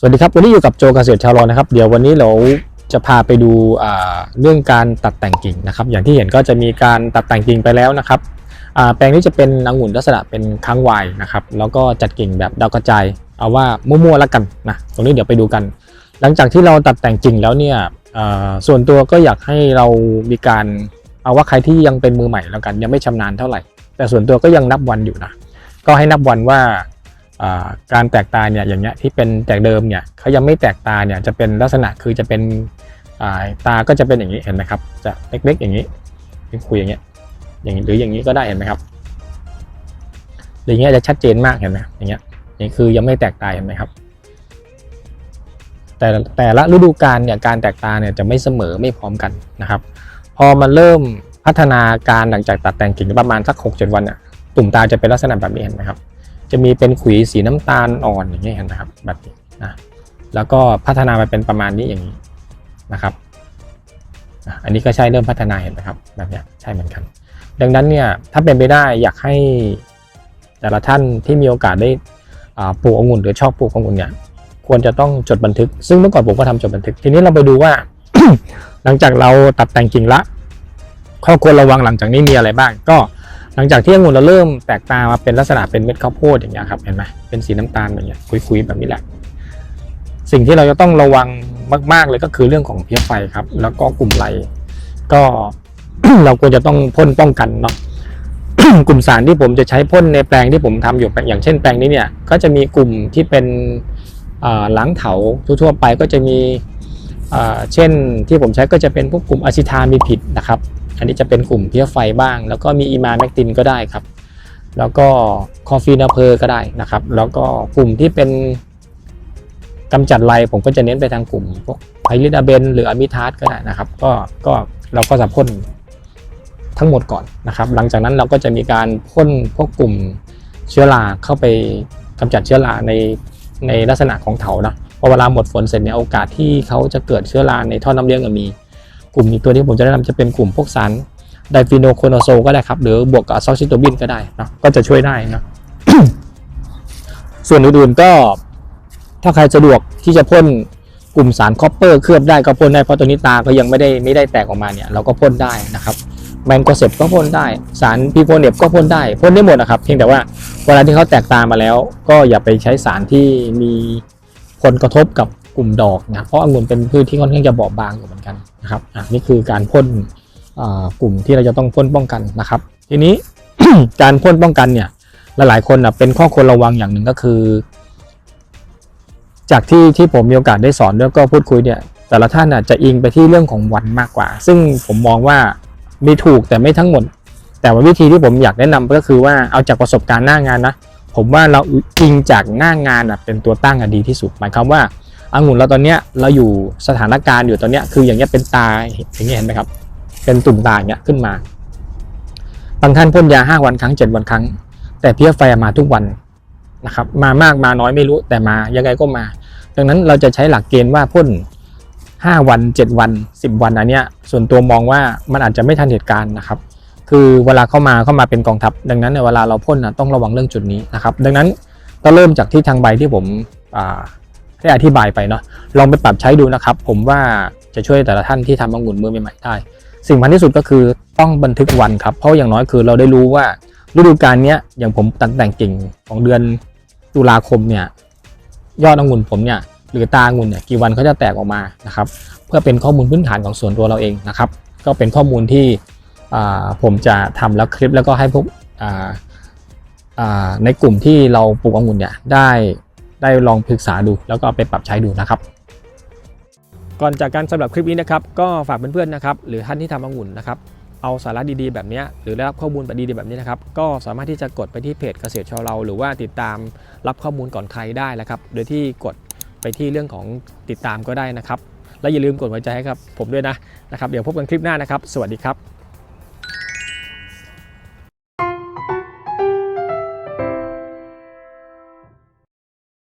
สวัสดีครับ วันนี้อยู่กับโจเกษตรชาวรอนะครับ เดี๋ยววันนี้เราจะพาไปดูเรื่องการตัดแต่งกิ่งนะครับ อย่างที่เห็นก็จะมีการตัดแต่งกิ่งไปแล้วนะครับแปลงนี้จะเป็นองุ่นลักษณะเป็นค้างวายนะครับ แล้วก็จัดกิ่งแบบดาวกระจาย เอาว่ามั่วๆแล้วกันนะ ตรงนี้เดี๋ยวไปดูกัน หลังจากที่เราตัดแต่งกิ่งแล้วเนี่ยส่วนตัวก็อยากให้เรามีการเอาว่าใครที่ยังเป็นมือใหม่แล้วกันยังไม่ชำนาญเท่าไหร่ แต่ส่วนตัวก็ยังนับวันอยู่นะ ก็ให้นับวันว่า การแตกตาเนี่ยอย่างเงี้ยที่เป็นแตกเดิมเนี่ยเขายังไม่แตกตาเนี่ยจะเป็นลักษณะคือจะเป็นาตาก็จะเป็นอย่างนี้เห็นไหมครับจะเล็กๆอย่างนี้เป็นคุยอย่างเงี้ยอย่างหรืออย่างนี้ก็ได้เห็นไหมครับออย่างเงี้ยจะชัดเจนมากเห็นไหมอย่างเงี้ยนี่คือยังไม่แตกตาเห็นไหมครับ แต่แต่ละฤดูกาลเนี่ยการแตกตาเนี่ยจะไม่เสมอไม่พร้อมกันนะครับ พอมันเริ่มพัฒนาการหลังจากตัดแต่งกิ่งประมาณสักหกเจ็ดวันเนี่ยตุ่มตาจะเป็นลักษณะแบบนี้เห็นไหมครับ จะมีเป็นขุยสีน้ำตาลอ่อนอย่างนี้ยเห็นไหมครับแบบนี้นะแล้วก็พัฒนาไปเป็นประมาณนี้อย่างนี้นะครับอันนี้ก็ใช่เริ่มพัฒนาเห็นไหมครับแบบนี้ใช่เหมือนกัน ดังนั้นเนี่ยถ้าเป็นไปได้อยากให้แต่ละท่านที่มีโอกาสได้ปลูกองุ่นหรือชอบปลูกองุ่นเนี่ยควรจะต้องจดบันทึก ซึ่งเมื่อก่อนผมก็ทำจดบันทึก ทีนี้เราไปดูว่า หลังจากเราตัดแต่งกิ่งละข้อควรระวังหลังจากนี้มีอะไรบ้าง ก็ หลังจากที่องุ่นเราเริ่มแตกตามาเป็นลักษณะเป็นเม็ดข้าวโพดอย่างเงี้ยครับเห็นไหมเป็นสีน้ำตาลแบบเนี้ยคุยๆแบบนี้แหละ สิ่งที่เราจะต้องระวังมาก ๆ เลยก็คือเรื่องของเพี้ยไฟครับ แล้วก็กลุ่มไรก็เราควรจะต้องพ่นป้องกันเนาะกลุ่มสารที่ผมจะใช้พ่นในแปลงที่ผมทำอยู่อย่างเช่นแปลงนี้เนี่ย ก็จะมีกลุ่มที่เป็นอ่าล้างเถาทั่วๆไปก็จะมีเช่นที่ผมใช้ก็จะเป็นพวกกลุ่มอะซิทามีผิดนะครับ อันนี้จะเป็นกลุ่มเพี้ยไฟบ้าง แล้วก็มีอีมาแมกตินก็ได้ครับ แล้วก็คอฟีนาเพอร์ก็ได้นะครับ แล้วก็กลุ่มที่เป็นกำจัดไรผมก็จะเน้นไปทางกลุ่มพวกไพริดาเบนหรืออะมิทาสก็ได้นะครับ ก็ก็เราก็จะพ่นทั้งหมดก่อนนะครับ หลังจากนั้นเราก็จะมีการพ่นพวกกลุ่มเชื้อราเข้าไปกำจัดเชื้อราในในลักษณะของเถานะพอเวลาหมดฝนเสร็จเนี่ยโอกาสที่เขาจะเกิดเชื้อราในท่อน้ำเลี้ยงก็มี ลุ่มอีกตัวที่ผมจะแนะนำจะเป็นกลุ่มพวกสารไดฟิโนโคโนโซก็ได้ครับ หรือบวกกับซอซิโตบินก็ได้นะก็จะช่วยได้นะส่วนอื่นๆก็ ถ้าใครสะดวกที่จะพ่นกลุ่มสารคอปเปอร์เคลือบได้ก็พ่นได้เพราะตัวนี้ตาก็ยังไม่ได้ไม่ได้แตกออกมาเนี่ยเราก็พ่นได้นะครับแมงโกเซปก็พ่นได้ สารพีโพเนปก็พ่นได้พ่นได้หมดนะครับเพียงแต่ว่าเวลาที่เขาแตกตามาแล้ว ก็อย่าไปใช้สารที่มีผลกระทบกับ กลุ่มดอกนะเพราะองุ่นเป็นพืชที่ค่อนข้างจะบอบบางอยู่เหมือนกันนะครับอะนี่คือการพ่นกลุ่มที่เราจะต้องพ่นป้องกันนะครับ ทีนี้การพ่นป้องกันเนี่ยหลายๆคนนะเป็นข้อควรระวังอย่างหนึ่งก็คือ จากที่ที่ผมมีโอกาสได้สอนแล้วก็พูดคุยเนี่ย แต่ละท่านน่ะจะอิงไปที่เรื่องของวันมากกว่า ซึ่งผมมองว่ามีถูกแต่ไม่ทั้งหมด แต่ว่าวิธีที่ผมอยากแนะนำก็คือว่าเอาจากประสบการณ์หน้างานนะ ผมว่าเราอิงจากหน้างานอะเป็นตัวตั้งอะดีที่สุด หมายความว่า องุ่นเราตอนเนี้ยเราอยู่สถานการณ์อยู่ตอนเนี้ยคืออย่างเงี้ยเป็นตาอย่างเงี้ยเห็นไหมครับ เป็นตุ่มตาอย่างเงี้ยขึ้นมา บางท่านพ่นยาห้าวันครั้งเจ็ดวันครั้ง แต่เพี้ยไฟมาทุกวันนะครับ มามากมาน้อยไม่รู้แต่มายังไงก็มา ดังนั้นเราจะใช้หลักเกณฑ์ว่าพ่น5วัน7วัน10วันอันเนี้ยส่วนตัวมองว่ามันอาจจะไม่ทันเหตุการณ์นะครับ คือเวลาเข้ามาเข้ามาเป็นกองทัพ ดังนั้นในเวลาเราพ่นนะต้องระวังเรื่องจุดนี้นะครับ ดังนั้นก็เริ่มจากที่ทางใบที่ผมอ่า ได้อธิบายไปเนาะลองไปปรับใช้ดูนะครับ ผมว่าจะช่วยแต่ละท่านที่ทำองุ่นมือใหม่ๆได้ สิ่งสำคัญที่สุดก็คือต้องบันทึกวันครับ เพราะอย่างน้อยคือเราได้รู้ว่าฤดูกาลนี้อย่างผมตัดแต่งกิ่งของเดือนตุลาคมเนี่ยยอดองุ่นผมเนี่ยหรือตาองุ่นเนี่ยกี่วันเขาจะแตกออกมานะครับ เพื่อเป็นข้อมูลพื้นฐานของส่วนตัวเราเองนะครับ ก็เป็นข้อมูลที่ผมจะทำแล้วคลิปแล้วก็ให้พวกในกลุ่มที่เราปลูกองุ่นเนี่ยได้ ได้ลองศึกษาดู แล้วก็เอาไปปรับใช้ดูนะครับ ก่อนจากการสำหรับคลิปนี้นะครับ ก็ฝากเพื่อนๆนะครับ หรือท่านที่ทำองุ่นนะครับเอาสาระดีๆแบบนี้หรือได้รับข้อมูลแบบดีๆแบบนี้นะครับก็สามารถที่จะกดไปที่เพจเกษตรชาวเรา หรือว่าติดตามรับข้อมูลก่อนใครได้นะครับโดยที่กดไปที่เรื่องของติดตามก็ได้นะครับ และอย่าลืมกดหัวใจให้ครับผมด้วยนะนะครับ เดี๋ยวพบกันคลิปหน้านะครับ สวัสดีครับ